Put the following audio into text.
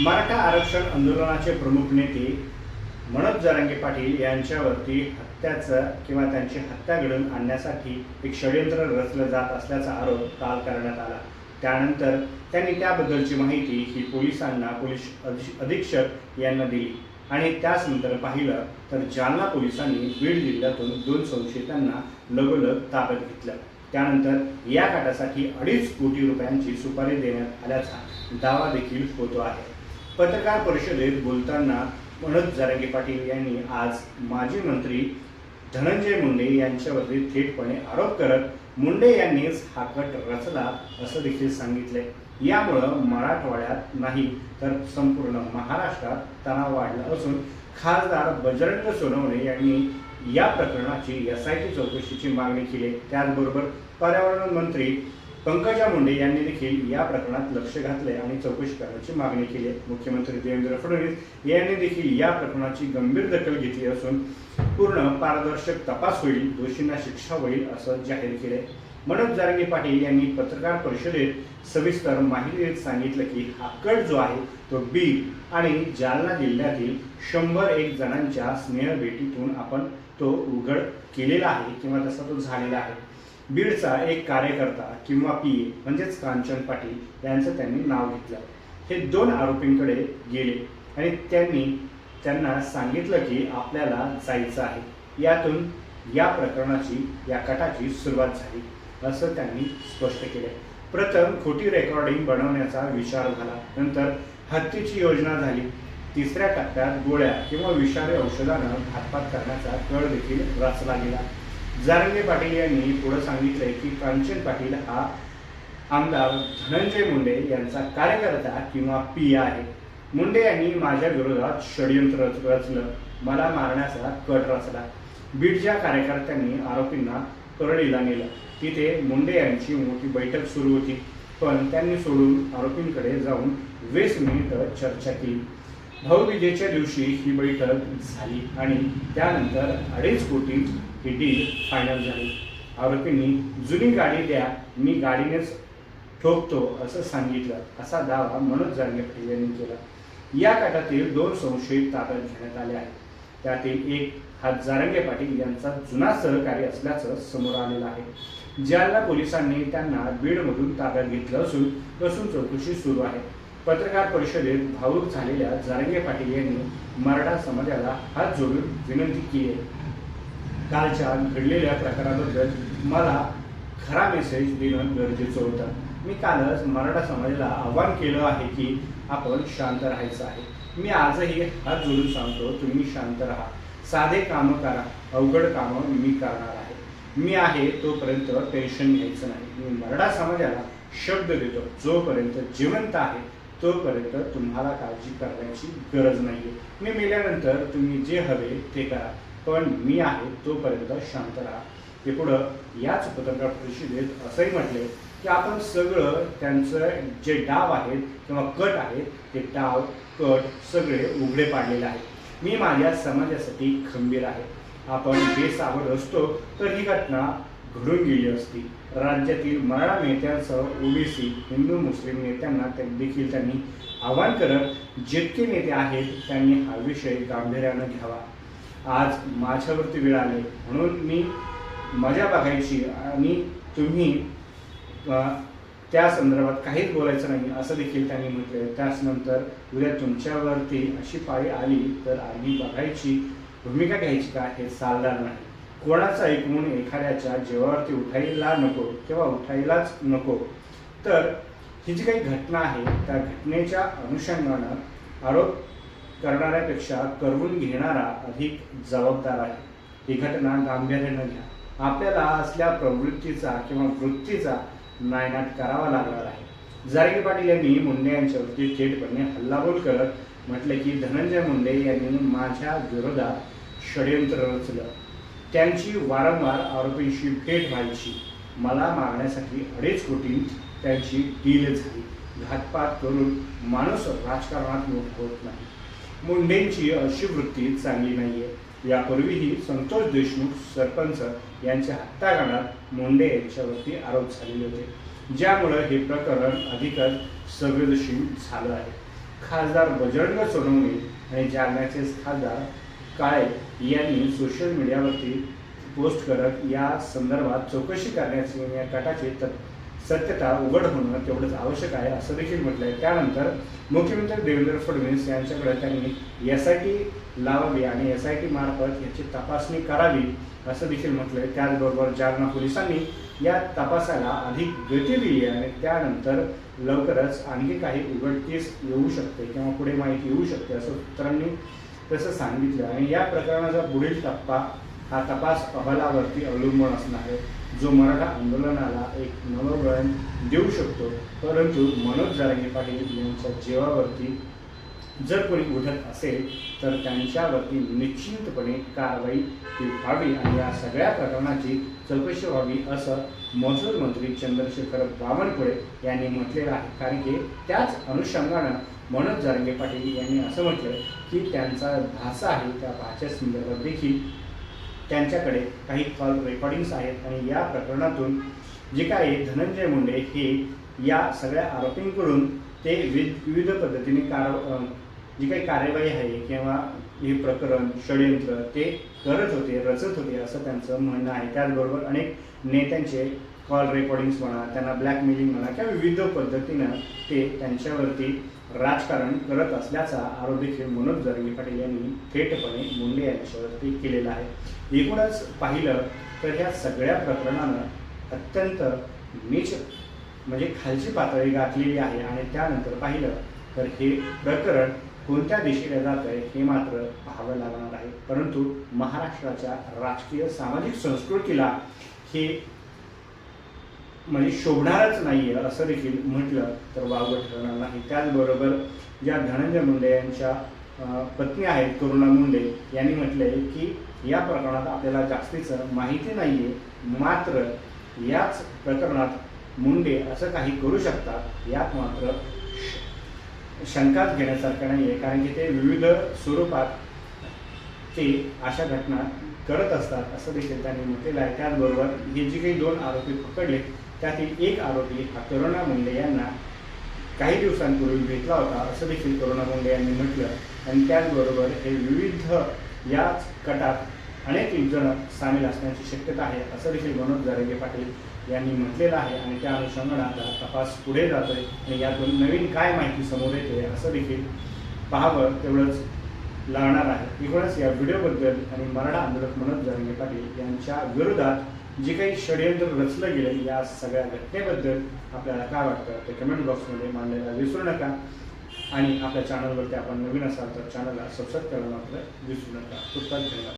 मराठा आरक्षण आंदोलनाचे प्रमुख नेते मनोज जरांगे पाटील यांच्यावरती हत्याचं किंवा त्यांची हत्या घडून आणण्यासाठी एक षडयंत्र रचलं जात असल्याचा आरोप काल करण्यात आला. त्यानंतर त्यांनी त्याबद्दलची माहिती ही पोलिसांना पोलीस अधीक्षक यांना दिली. आणि त्याच नंतर पाहिलं तर जालना पोलिसांनी बीड जिल्ह्यातून दोन संशयितांना लगोलग ताब्यात घेतलं. त्यानंतर या काटासाठी अडीच कोटी रुपयांची सुपारी देण्यात आल्याचा दावा देखील होतो आहे. पत्रकार परिषदेत बोलताना मनोज जारंगे पाटील यांनी आज माजी मंत्री धनंजय मुंडे यांच्यावरती थेटपणे आरोप करत मुंडे यांनीच हा कट रचला असं देखील सांगितले यामुळं मराठवाड्यात नाही तर संपूर्ण महाराष्ट्रात तणाव वाढला असून खासदार बजरंग सोनवणे यांनी या प्रकरणाची एस आय टी चौकशीची मागणी केली. त्याचबरोबर पर्यावरण मंत्री पंकजा मुंडे यांनी देखील या प्रकरणात लक्ष घातले आणि चौकशी करण्याची मागणी केली आहे. मुख्यमंत्री देवेंद्र फडणवीस यांनी देखील या प्रकरणाची गंभीर दखल घेतली असून पूर्ण पारदर्शक तपास होईल दोषींना शिक्षा होईल असं जाहीर केले मनोज जारंगे पाटील यांनी पत्रकार परिषदेत सविस्तर माहिती देत सांगितलं की हा कट जो आहे तो बीड आणि जालना जिल्ह्यातील शंभर एक जणांच्या स्नेहभेटीतून आपण तो उघड केलेला आहे किंवा तसा तो झालेला आहे बीडचा एक कार्यकर्ता किंवा पी ए म्हणजेच कांचन पाटील यांचं त्यांनी नाव घेतलं. हे दोन आरोपींकडे गेले आणि त्यांनी त्यांना सांगितलं की आपल्याला जायचं आहे. यातून या प्रकरणाची या कटाची सुरुवात झाली असं त्यांनी स्पष्ट केले. प्रथम खोटी रेकॉर्डिंग बनवण्याचा विचार झाला. नंतर हत्येची योजना झाली. तिसऱ्या टप्प्यात गोळ्या किंवा विषारी औषधानं घातपात करण्याचा कळ देखील रचला गेला. जारंगे पाटील यांनी पुढे सांगितलंय की कांचन पाटील हा आमदार धनंजय मुंडे यांचा कार्यकर्ता किंवा पी आहे. मुंडे यांनी माझ्या विरोधात षडयंत्र रचलं. मला मारण्याचा कट रचला. बीडच्या कार्यकर्त्यांनी आरोपींना परळीला नेलं. तिथे मुंडे यांची मोठी बैठक सुरू होती. पण त्यांनी सोडून आरोपींकडे जाऊन वीस मिनिटं चर्चा केली. भाऊबीजेच्या दिवशी ही बैठक झाली आणि त्यानंतर अडीच कोटी ही डील फायनल झाली. आरोपींनी जुनी गाडी द्या. मी गाडीनेच ठोकतो असं सांगितलं. असा दावा मनोज जारंगे पाटील यांनी केला. या काटातील दोन संशयित ताब्यात घेण्यात आले आहेत. त्यातील एक हा जारंगे पाटील यांचा जुना सहकारी असल्याचं समोर आलेलं आहे. जालना पोलिसांनी त्यांना बीडमधून ताब्यात घेतलं असून कसून चौकशी सुरू आहे. पत्रकार परिषदेत भावूक झालेल्या जारंगे पाटील यांनी मराठा समाजाला हात जोडून विनंती केली आहे. कालच्या घडलेल्या प्रकाराबद्दल मला खरा मेसेज देणं गरजेचं होतं. मी कालच मराठा समाजाला आव्हान केलं आहे की आपण शांत राहायचं आहे. मी आजही हात जोडून सांगतो तुम्ही शांत राहा. साधे कामं करा अवघड कामं मी करणार आहे. मी आहे तोपर्यंत टेन्शन घ्यायचं नाही. मी मराठा समाजाला शब्द देतो. जोपर्यंत जिवंत आहे तोपर्यंत तुम्हाला काळजी करण्याची गरज नाही मी मेल्यानंतर तुम्ही जे हवे ते करा. पण मी आहे तोपर्यंत शांत राहा. ते पुढं याच पत्रकार परिषदेत असंही म्हटले की आपण सगळं त्यांचं जे डाव आहेत किंवा कट आहेत ते डाव कट सगळे उघडे पाडलेले आहेत. मी माझ्या समाजासाठी खंबीर आहे. आपण बेसावध असतो तर ही घटना घडून गेली असती. राज्यातील मराठा नेत्यांसह ओबीसी हिंदू मुस्लिम नेत्यांना त्या- देखील त्यांनी आवाहन करत जितके नेते आहेत त्यांनी हा विषय गांभीर्यानं घ्यावा. आज माझ्यावरती वेळ आले. म्हणून मी मजा बघायची आणि तुम्ही त्या संदर्भात काहीच बोलायचं नाही असं देखील त्यांनी म्हटले त्याच नंतर उद्या तुमच्यावरती अशी पाळी आली तर आम्ही बघायची भूमिका घ्यायची का हे चालणार नाही. कोणाचं ऐकून एखाद्याच्या जेवावरती उठायला नको किंवा उठायलाच नको. तर ही जी काही घटना आहे त्या घटनेच्या अनुषंगानं आरोप करणाऱ्यापेक्षा करवून घेणारा अधिक जबाबदार आहे. ही घटना गांभीर्यानं घ्या. आपल्याला असल्या प्रवृत्तीचा किंवा वृत्तीचा नायनाट करावा लागणार आहे. जारगे पाटील यांनी मुंडे यांच्यावरती थेटपणे हल्लाबोल करत म्हटले की धनंजय मुंडे यांनी माझ्या विरोधात षडयंत्र रचलं. त्यांची वारंवार आरोपींशी भेट व्हायची. मला मारण्यासाठी अडीच कोटी त्यांची डील झाली. घातपात करून माणूस राजकारणात मोठा होत नाही. मुंडेंची अशी वृत्ती चांगली नाही आहे यापूर्वीही संतोष देशमुख सरपंच यांच्या हत्याकांडात मुंडे यांच्यावरती आरोप झालेले होते. ज्यामुळं हे प्रकरण अधिकच संवेदनशील झालं आहे. खासदार बजरंग सोनवणे आणि जालन्याचे खासदार काळे यांनी सोशल मीडियावरती पोस्ट करत या संदर्भात चौकशी करण्याची या गटाचे त- सत्यता उघड होणं तेवढंच आवश्यक आहे असं देखील म्हटलं आहे त्यानंतर मुख्यमंत्री देवेंद्र फडणवीस यांच्याकडे त्यांनी एस आय टी लावावी आणि एस आय टी मार्फत याची तपासणी करावी असं देखील म्हटलं आहे त्याचबरोबर जालना पोलिसांनी या तपासाला अधिक गती दिली आहे आणि त्यानंतर लवकरच आणखी काही उघडकीस येऊ शकते किंवा पुढे माहिती येऊ शकते असं सूत्रांनी तसं सांगितलं. आणि या प्रकरणाचा पुढील टप्पा हा तपास अहवालावरती अवलंबून असणार. आहे जो मराठा आंदोलनाला एक नवं वळण देऊ शकतो परंतु मनोज जारंगे पाटील यांच्या जीवावरती जर कोणी उठत असेल तर त्यांच्यावरती निश्चितपणे कारवाई व्हावी आणि या सगळ्या प्रकरणाची चौकशी व्हावी असं महसूल मंत्री चंद्रशेखर बावनकुळे यांनी म्हटलेलं आहे. कारण की त्याच अनुषंगानं मनोज जारंगे पाटील यांनी असं म्हटलं की त्यांचा भाषा आहे त्या भाषेसंदर्भात देखील त्यांच्याकडे काही कॉल रेकॉर्डिंग्स आहेत आणि या प्रकरणातून जे काही धनंजय मुंडे हे या सगळ्या आरोपींकडून ते विविध विविध पद्धतीने कार जी काही कार्यवाही आहे किंवा हे प्रकरण षडयंत्र ते करत होते रचत होते असं त्यांचं म्हणणं आहे. त्याचबरोबर अनेक नेत्यांचे कॉल रेकॉर्डिंग्स म्हणा त्यांना ब्लॅकमेलिंग म्हणा किंवा विविध पद्धतीनं ते त्यांच्यावरती राजकारण करत असल्याचा आरोप देखील मनोज जरगे पाटील यांनी थेटपणे मुंडे यांच्यावरती केलेला आहे. एकूणच पाहिलं तर ह्या सगळ्या प्रकरणानं अत्यंत नीच म्हणजे खालची पातळी गाठलेली आहे आणि त्यानंतर पाहिलं तर हे प्रकरण कोणत्या दिशेने जात आहे हे मात्र पाहावं लागणार आहे. परंतु महाराष्ट्राच्या राजकीय सामाजिक संस्कृतीला हे म्हणजे शोभणारच नाही आहे असं देखील म्हटलं तर वावगं ठरणार नाही. त्याचबरोबर ज्या धनंजय मुंडे यांच्या पत्नी आहेत करुणा मुंडे यांनी म्हटलंय की या प्रकरणात आपल्याला जास्तीचं माहिती नाही आहे मात्र याच प्रकरणात मुंडे असं काही करू शकतात यात मात्र शंकाच घेण्यासारखं नाही आहे कारण की ते विविध स्वरूपात ते अशा घटना करत असतात असं देखील त्यांनी म्हटलेलं आहे. त्याचबरोबर हे जे काही दोन आरोपी पकडले त्यातील एक आरोपी हा करुणा मुंडे यांना काही दिवसांपूर्वी भेटला होता. असं देखील करुणा मुंडे यांनी म्हटलं. आणि त्याचबरोबर हे विविध याच गटात अनेक जण सामील असण्याची शक्यता आहे असं देखील मनोज जारगे पाटील यांनी म्हटलेलं आहे. आणि त्या अनुषंगानं आता तपास पुढे जातोय आणि यातून नवीन काय माहिती समोर येते असं देखील पाहावं तेवढंच लागणार आहे. एकूणच या व्हिडिओबद्दल आणि मराठा आंदोलक मनोज जारंगे पाटील यांच्या विरोधात जे काही षडयंत्र रचलं गेलं या सगळ्या घटनेबद्दल आपल्याला काय वाटतं ते कमेंट बॉक्समध्ये मांडायला विसरू नका. आणि आपल्या चॅनलवरती आपण नवीन असाल तर चॅनलला सबस्क्राईब करायला मात्र विसरू नका. खूप धन्यवाद.